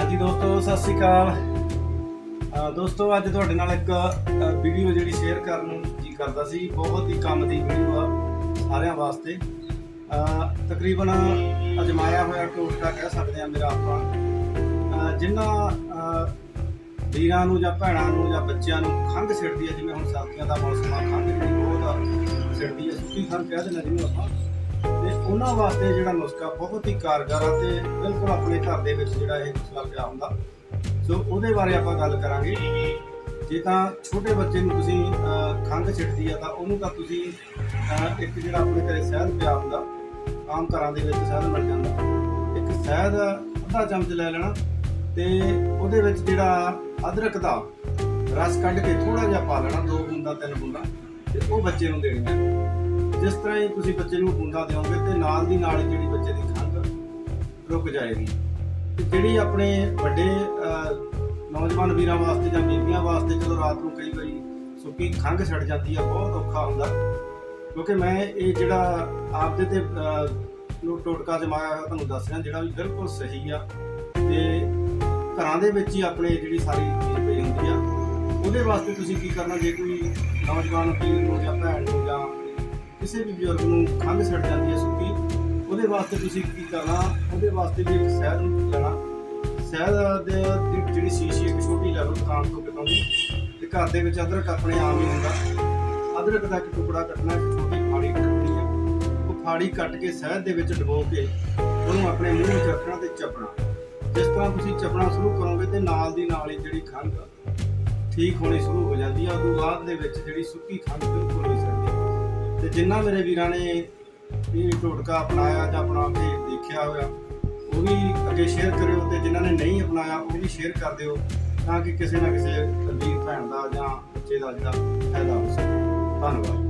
ਹਾਂਜੀ ਦੋਸਤੋ, ਸਤਿ ਸ਼੍ਰੀ ਅਕਾਲ। ਦੋਸਤੋ, ਅੱਜ ਤੁਹਾਡੇ ਨਾਲ ਇੱਕ ਵੀਡੀਓ ਜਿਹੜੀ ਸ਼ੇਅਰ ਕਰਨ ਨੂੰ ਜੀ ਕਰਦਾ ਸੀ, ਬਹੁਤ ਹੀ ਕੰਮ ਦੀ ਵੀਡੀਓ ਆ ਸਾਰਿਆਂ ਵਾਸਤੇ। ਤਕਰੀਬਨ ਅਜਮਾਇਆ ਹੋਇਆ ਟੋਟਕਾ ਕਹਿ ਸਕਦੇ ਆ ਮੇਰਾ ਆਪਾਂ। ਜਿਨ੍ਹਾਂ ਵੀਰਾਂ ਨੂੰ ਜਾਂ ਭੈਣਾਂ ਨੂੰ ਜਾਂ ਬੱਚਿਆਂ ਨੂੰ ਖੰਘ ਛਿੜਦੀ ਹੈ ਜਿਵੇਂ ਹੁਣ ਸਰਦੀਆਂ ਦਾ ਮੌਸਮ ਆ, ਖੰਘ ਜਿਹੜੀ ਬਹੁਤ ਛਿੜਦੀ ਹੈ ਸੁੱਕੀ ਖੰਘ ਕਹਿ ਦਿੰਦੇ ਜਿਹਨੂੰ ਆਪਾਂ। ਉਹਨਾਂ ਵਾਸਤੇ ਜਿਹੜਾ ਨੁਸਖਾ ਬਹੁਤ ਹੀ ਕਾਰਗਰ ਆ ਤੇ ਬਿਲਕੁਲ ਆਪਣੇ ਘਰ ਦੇ ਵਿੱਚ ਜਿਹੜਾ ਇਹ ਨੁਸਖਾ ਪਿਆ ਹੁੰਦਾ। ਸੋ ਉਹਦੇ ਬਾਰੇ ਆਪਾਂ ਗੱਲ ਕਰਾਂਗੇ। ਜੇ ਤਾਂ ਛੋਟੇ ਬੱਚੇ ਨੂੰ ਤੁਸੀਂ ਖੰਘ ਛਿੜਦੀ ਆ ਤਾਂ ਉਹਨੂੰ ਤਾਂ ਤੁਸੀਂ ਇੱਕ ਜਿਹੜਾ ਆਪਣੇ ਘਰੇ ਸ਼ਹਿਦ ਪਿਆ ਹੁੰਦਾ, ਆਮ ਘਰਾਂ ਦੇ ਵਿੱਚ ਸ਼ਹਿਦ ਮਿਲ ਜਾਂਦਾ। ਇੱਕ ਸ਼ਹਿਦ ਅੱਧਾ ਚਮਚ ਲੈ ਲੈਣਾ ਤੇ ਉਹਦੇ ਵਿੱਚ ਜਿਹੜਾ ਅਦਰਕ ਦਾ ਰਸ ਕੱਢ ਕੇ ਥੋੜਾ ਜਿਹਾ ਪਾ ਲੈਣਾ, ਦੋ ਬੂੰਦਾਂ, ਤਿੰਨ ਬੂੰਦਾਂ ਤੇ ਉਹ ਬੱਚੇ ਨੂੰ ਦੇਣੀਆਂ ਜਿਸ ਤਰ੍ਹਾਂ ਹੀ ਤੁਸੀਂ ਬੱਚੇ ਨੂੰ ਬੂੰਦਾਂ ਦਿਓਗੇ ਤੇ ਨਾਲ ਦੀ ਨਾਲ ਜਿਹੜੀ ਬੱਚੇ ਦੀ ਖੰਘ ਰੁਕ ਜਾਏਗੀ। ਤੇ ਜਿਹੜੀ ਆਪਣੇ ਵੱਡੇ ਨੌਜਵਾਨ ਵੀਰਾਂ ਵਾਸਤੇ ਜਾਂ ਬੀਬੀਆਂ ਵਾਸਤੇ ਜਦੋਂ ਰਾਤ ਨੂੰ ਕਈ ਵਾਰੀ ਸੁੱਕੀ ਖੰਘ ਛੱਡ ਜਾਂਦੀ ਆ, ਬਹੁਤ ਔਖਾ ਹੁੰਦਾ। ਕਿਉਂਕਿ ਮੈਂ ਇਹ ਜਿਹੜਾ ਆਪਦੇ ਤੇ ਨੂੰ ਟੋਟਕਾ ਜਮਾਇਆ ਹੋਇਆ ਤੁਹਾਨੂੰ ਦੱਸ ਰਿਹਾ, ਜਿਹੜਾ ਵੀ ਬਿਲਕੁਲ ਸਹੀ ਆ। ਤੇ ਘਰਾਂ ਦੇ ਵਿੱਚ ਹੀ ਆਪਣੇ ਜਿਹੜੀ ਸਾਰੀ ਚੀਜ਼ ਪਈ ਹੁੰਦੀ ਆ, ਉਹਦੇ ਵਾਸਤੇ ਤੁਸੀਂ ਕੀ ਕਰਨਾ? ਜੇ ਕੋਈ ਨੌਜਵਾਨ ਵੀਰ ਨੂੰ ਜਾਂ ਭੈਣ ਨੂੰ ਜਾਂ ਕਿਸੇ ਵੀ ਬਜ਼ੁਰਗ ਨੂੰ ਖੰਘ ਛੱਡ ਜਾਂਦੀ ਹੈ ਸੁੱਕੀ ਉਹਦੇ ਵਾਸਤੇ ਤੁਸੀਂ ਕੀ ਕਰਨਾ? ਉਹਦੇ ਵਾਸਤੇ ਵੀ ਇੱਕ ਸ਼ਹਿਦ ਨੂੰ ਲੈਣਾ ਸ਼ਹਿਦ ਦੇ ਦੀ ਜਿਹੜੀ ਸ਼ੀਸ਼ੀ ਇੱਕ ਛੋਟੀ ਲੈ ਲਓ ਦੁਕਾਨ ਤੋਂ ਕਿਤੋਂ ਵੀ ਤੇ ਘਰ ਦੇ ਵਿੱਚ ਅਦਰਕ ਆਪਣੇ ਆਮ ਹੀ ਹੁੰਦਾ। ਅਦਰਕ ਦਾ ਇੱਕ ਟੁਕੜਾ ਕੱਟਣਾ, ਇੱਕ ਛੋਟੀ ਫਾੜੀ ਕੱਟਣੀ ਹੈ। ਉਹ ਫਾੜੀ ਕੱਟ ਕੇ ਸ਼ਹਿਦ ਦੇ ਵਿੱਚ ਡਬੋ ਕੇ ਉਹਨੂੰ ਆਪਣੇ ਮੂੰਹ ਵਿੱਚ ਰੱਖਣਾ ਤੇ ਚਪਣਾ। ਜਿਸ ਤਰ੍ਹਾਂ ਤੁਸੀਂ ਚਪਣਾ ਸ਼ੁਰੂ ਕਰੋਗੇ ਤੇ ਨਾਲ ਦੀ ਨਾਲ ਹੀ ਜਿਹੜੀ ਖੰਘ ਠੀਕ ਹੋਣੀ ਸ਼ੁਰੂ ਹੋ ਜਾਂਦੀ ਹੈ। ਉਦੋਂ ਬਾਅਦ ਦੇ ਵਿੱਚ ਜਿਹੜੀ ਸੁੱਕੀ ਖੰਘ ਬਿਲਕੁਲ ਤੇ ਜਿਨ੍ਹਾਂ ਮੇਰੇ ਵੀਰਾਂ ਨੇ ਇਹ ਟੋਟਕਾ ਅਪਣਾਇਆ ਜਾਂ ਆਪਣਾ ਕੇ ਦੇਖਿਆ ਹੋਇਆ, ਉਹ ਵੀ ਅੱਗੇ ਸ਼ੇਅਰ ਕਰਿਓ ਤੇ ਜਿਨ੍ਹਾਂ ਨੇ ਨਹੀਂ ਅਪਣਾਇਆ, ਉਹ ਵੀ ਸ਼ੇਅਰ ਕਰ ਦਿਓ ਤਾਂ ਕਿ ਕਿਸੇ ਨਾ ਕਿਸੇ ਵੀਰ ਭੈਣ ਦਾ ਜਾਂ ਬੱਚੇ ਦਾ ਜਿਹੜਾ ਫਾਇਦਾ ਹੋ ਸਕੇ। ਧੰਨਵਾਦ।